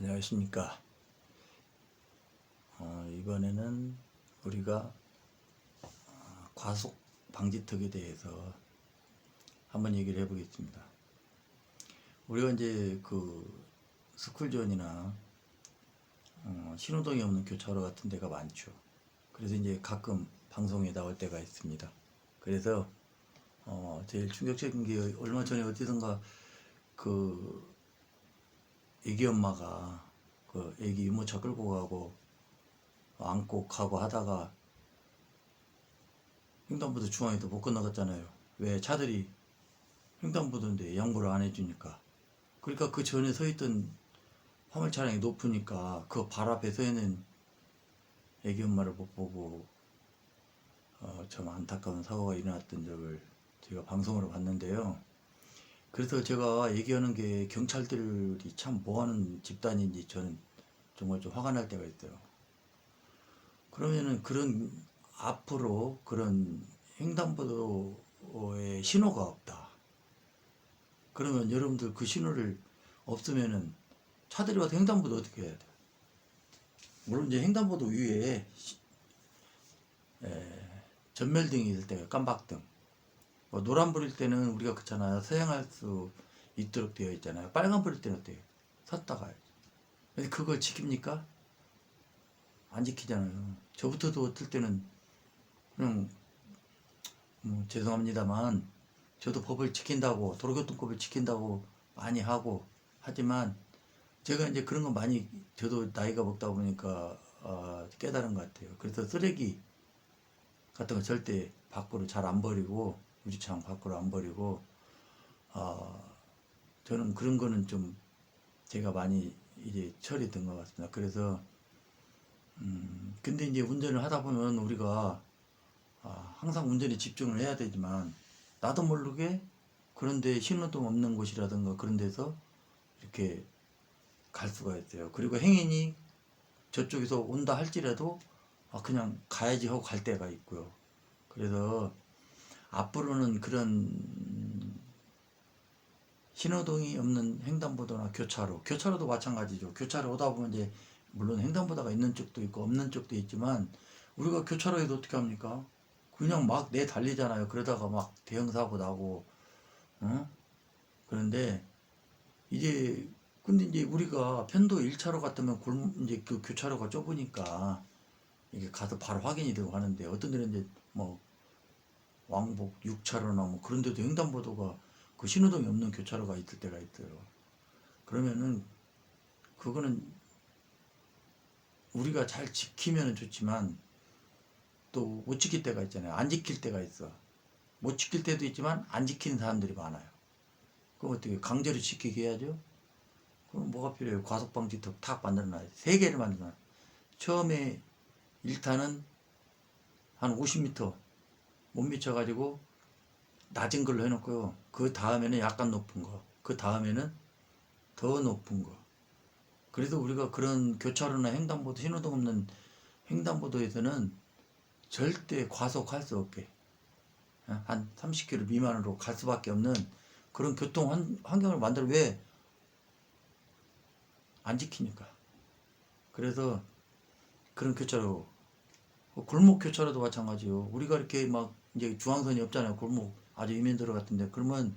안녕하십니까. 어, 이번에는 우리가 어, 과속 방지턱에 대해서 한번 얘기를 해보겠습니다. 우리가 이제 그 스쿨존이나 어, 신호등이 없는 교차로 같은 데가 많죠. 그래서 이제 가끔 방송에 나올 때가 있습니다. 그래서 어, 제일 충격적인 게 얼마 전에 어디선가 그 애기 엄마가 그 애기 유모차 끌고 가고 안고 가고 하다가 횡단보도 중앙에도 못 건너갔잖아요. 왜 차들이 횡단보도인데 양보를 안 해주니까. 그러니까 그 전에 서 있던 화물 차량이 높으니까 그 발 앞에 서 있는 애기 엄마를 못 보고 어, 좀 안타까운 사고가 일어났던 적을 제가 방송으로 봤는데요. 그래서 제가 얘기하는 게 경찰들이 참 뭐하는 집단인지 저는 정말 좀 화가 날 때가 있어요. 그러면은 그런 앞으로 그런 횡단보도에 신호가 없다. 그러면 여러분들 그 신호를 없으면은 차들이 와서 횡단보도 어떻게 해야 돼? 물론 이제 횡단보도 위에 시- 에, 전멸등이 있을 때 깜박등 뭐 노란불일 때는 우리가 그렇잖아요. 서행할 수 있도록 되어 있잖아요. 빨간불일 때는 어때요? 섰다가 가야지. 근데 그걸 지킵니까? 안 지키잖아요. 저부터도 어떨 때는 그냥 뭐 죄송합니다만 저도 법을 지킨다고 도로교통법을 지킨다고 많이 하고 하지만 제가 이제 그런 거 많이 저도 나이가 먹다 보니까 어, 깨달은 것 같아요. 그래서 쓰레기 같은 거 절대 밖으로 잘 안 버리고 유리창 밖으로 안 버리고 어, 저는 그런 거는 좀 제가 많이 이제 철이 든것 같습니다. 그래서 음, 근데 이제 운전을 하다 보면 우리가 아, 항상 운전에 집중을 해야 되지만 나도 모르게 그런데 신호등 없는 곳이라든가 그런 데서 이렇게 갈 수가 있어요. 그리고 행인이 저쪽에서 온다 할지라도 아, 그냥 가야지 하고 갈 때가 있고요. 그래서 앞으로는 그런 신호등이 없는 횡단보도나 교차로, 교차로도 마찬가지죠. 교차로 오다 보면 이제 물론 횡단보도가 있는 쪽도 있고 없는 쪽도 있지만 우리가 교차로에도 어떻게 합니까? 그냥 막 내 달리잖아요. 그러다가 막 대형 사고 나고, 어? 그런데 이제 근데 이제 우리가 편도 1차로 같으면 골 이제 그 교차로가 좁으니까 이게 가서 바로 확인이 되고 하는데 어떤 데는 이제 뭐 왕복 6차로나 뭐 그런 데도 횡단보도가 그 신호등이 없는 교차로가 있을 때가 있어요. 그러면은 그거는 우리가 잘 지키면 좋지만 또 못 지킬 때가 있잖아요. 안 지킬 때가 있어. 못 지킬 때도 있지만 안 지키는 사람들이 많아요. 그럼 어떻게 강제로 지키게 해야죠? 그럼 뭐가 필요해요? 과속방지턱 탁 만들어놔야 돼. 세 개를 만들어놔. 처음에 1타는 한 50m 못 미쳐가지고 낮은 걸로 해놓고요. 그 다음에는 약간 높은 거. 그 다음에는 더 높은 거. 그래서 우리가 그런 교차로나 횡단보도 신호등 없는 횡단보도에서는 절대 과속할 수 없게 어? 한 30km 미만으로 갈 수밖에 없는 그런 교통 환, 환경을 만들어 왜안 지키니까. 그래서 그런 교차로 그 골목 교차로도 마찬가지요. 우리가 이렇게 막 이제 중앙선이 없잖아요. 골목 아주 이면도로 같은데 그러면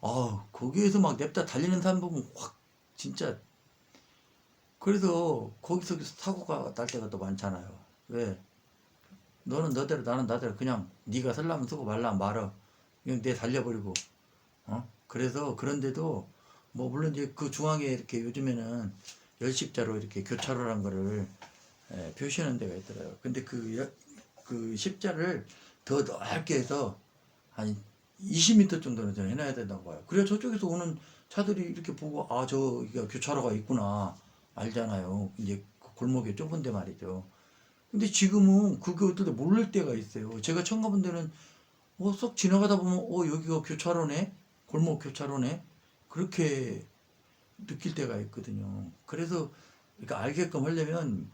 아 거기에서 막 냅다 달리는 사람 보면 확 진짜 그래서 거기서 사고가 날 때가 또 많잖아요. 왜? 너는 너대로 나는 나대로 그냥 네가 설라면 쓰고 말라면 말어. 그냥 내 달려버리고 어? 그래서 그런데도 뭐 물론 이제 그 중앙에 이렇게 요즘에는 열십자로 이렇게 교차로란 거를 예, 표시하는 데가 있더라고요. 근데 그, 여- 그 십자를 더 넓게 해서 한 20m 정도는 저는 해놔야 된다고 봐요. 그래야 저쪽에서 오는 차들이 이렇게 보고 아 저기가 교차로가 있구나 알잖아요. 이제 그 골목이 좁은데 말이죠. 근데 지금은 때 모를 때가 있어요. 제가 처음 가본 데는 어, 쏙 지나가다 보면 어 여기가 교차로네 골목 교차로네 그렇게 느낄 때가 있거든요. 그래서 그러니까 알게끔 하려면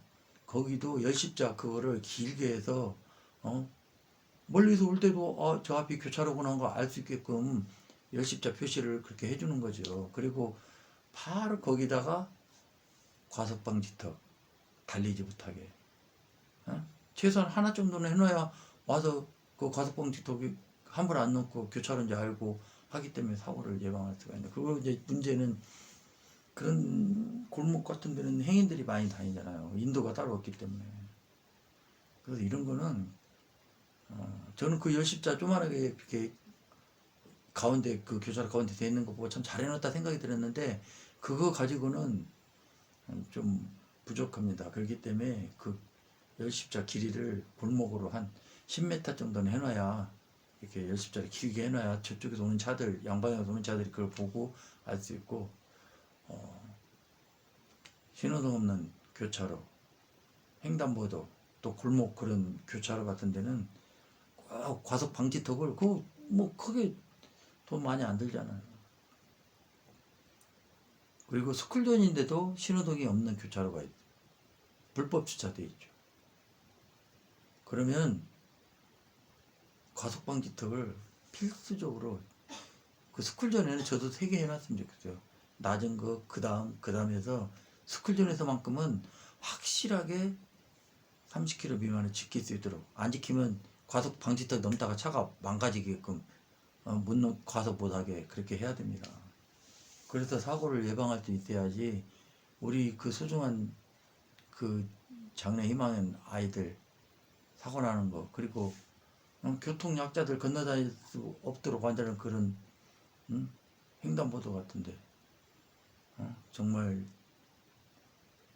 거기도 열십자 그거를 길게 해서 어 멀리서 올 때도 어, 저 앞이 교차로구나 하는 거알 수 있게끔 열십자 표시를 그렇게 해주는 거죠. 그리고 바로 거기다가 과속방지턱 달리지 못하게 어? 최소한 하나 정도는 해놔야 와서 그 과속방지턱이 함부로 안 놓고 교차로인지 알고 하기 때문에 사고를 예방할 수가 있는데 그리고 이제 문제는 그런 골목 같은 데는 행인들이 많이 다니잖아요 인도가 따로 없기 때문에 그래서 이런 거는 어, 저는 그 열십자 조만하게 이렇게 가운데 그 교차로 가운데 돼 있는 거 보고 참 잘해놨다 생각이 들었는데 그거 가지고는 좀 부족합니다. 그렇기 때문에 그 열십자 길이를 골목으로 한 10m 정도는 해놔야 이렇게 열십자를 길게 해놔야 저쪽에서 오는 차들 양방향에서 오는 차들이 그걸 보고 알 수 있고 어, 신호등 없는 교차로 횡단보도 또 골목 그런 교차로 같은 데는 꼭 과속 방지턱을 그뭐 크게 돈 많이 안 들잖아요. 그리고 스쿨존인데도 신호등이 없는 교차로가 있, 불법 주차돼 있죠. 그러면 과속 방지턱을 필수적으로 그 스쿨존에는 저도 세 개 해놨으면 좋겠어요. 낮은 거, 그 다음, 그 다음에서 스쿨존에서만큼은 확실하게 30km 미만을 지킬 수 있도록 안 지키면 과속 방지턱 넘다가 차가 망가지게끔 어, 못 넘, 과속 못하게 그렇게 해야 됩니다. 그래서 사고를 예방할 수 있어야지 우리 그 소중한 그 장래 희망인 아이들 사고 나는 거 그리고 어, 교통 약자들 건너다닐 수 없도록 만드는 그런 음? 횡단보도 같은데 어? 정말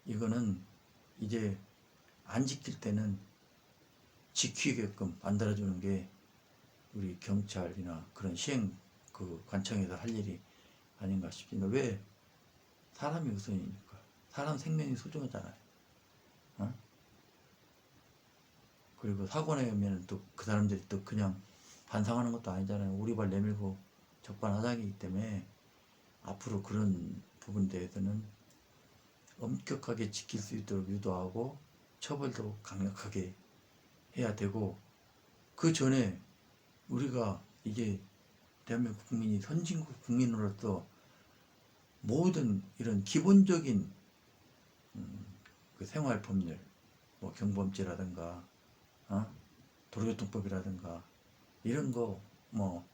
이거는 이제 안 지킬 때는 지키게끔 만들어주는 게 우리 경찰이나 그런 시행 그 관청에서 할 일이 아닌가 싶습니다. 왜? 사람이 우선이니까. 사람 생명이 소중하잖아요. 어? 그리고 사고 나면 또 그 사람들이 또 그냥 반성하는 것도 아니잖아요. 우리 발 내밀고 적반하장이기 때문에 앞으로 그런 부분에 대해서는 엄격하게 지킬 수 있도록 유도하고 처벌도 강력하게 해야 되고 그 전에 우리가 이제 대한민국 국민이 선진국 국민으로서 모든 이런 기본적인 음, 그 생활 법률, 뭐 경범죄라든가 어? 도로교통법이라든가 이런 거 뭐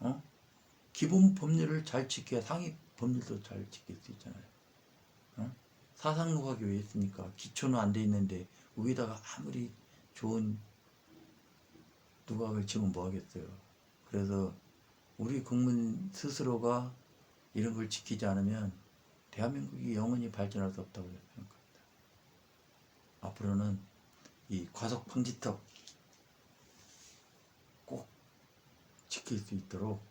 어? 기본 법률을 잘 지켜야 상위 법률도 잘 지킬 수 있잖아요. 어? 사상 누각이 왜 있습니까? 기초는 안 돼 있는데 위에다가 아무리 좋은 누각을 치면 뭐 하겠어요. 그래서 우리 국민 스스로가 이런 걸 지키지 않으면 대한민국이 영원히 발전할 수 없다고 생각합니다. 앞으로는 이 과속 방지턱 꼭 지킬 수 있도록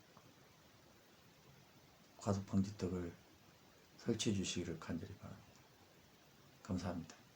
과속 방지턱을 설치해 주시기를 간절히 바랍니다. 감사합니다.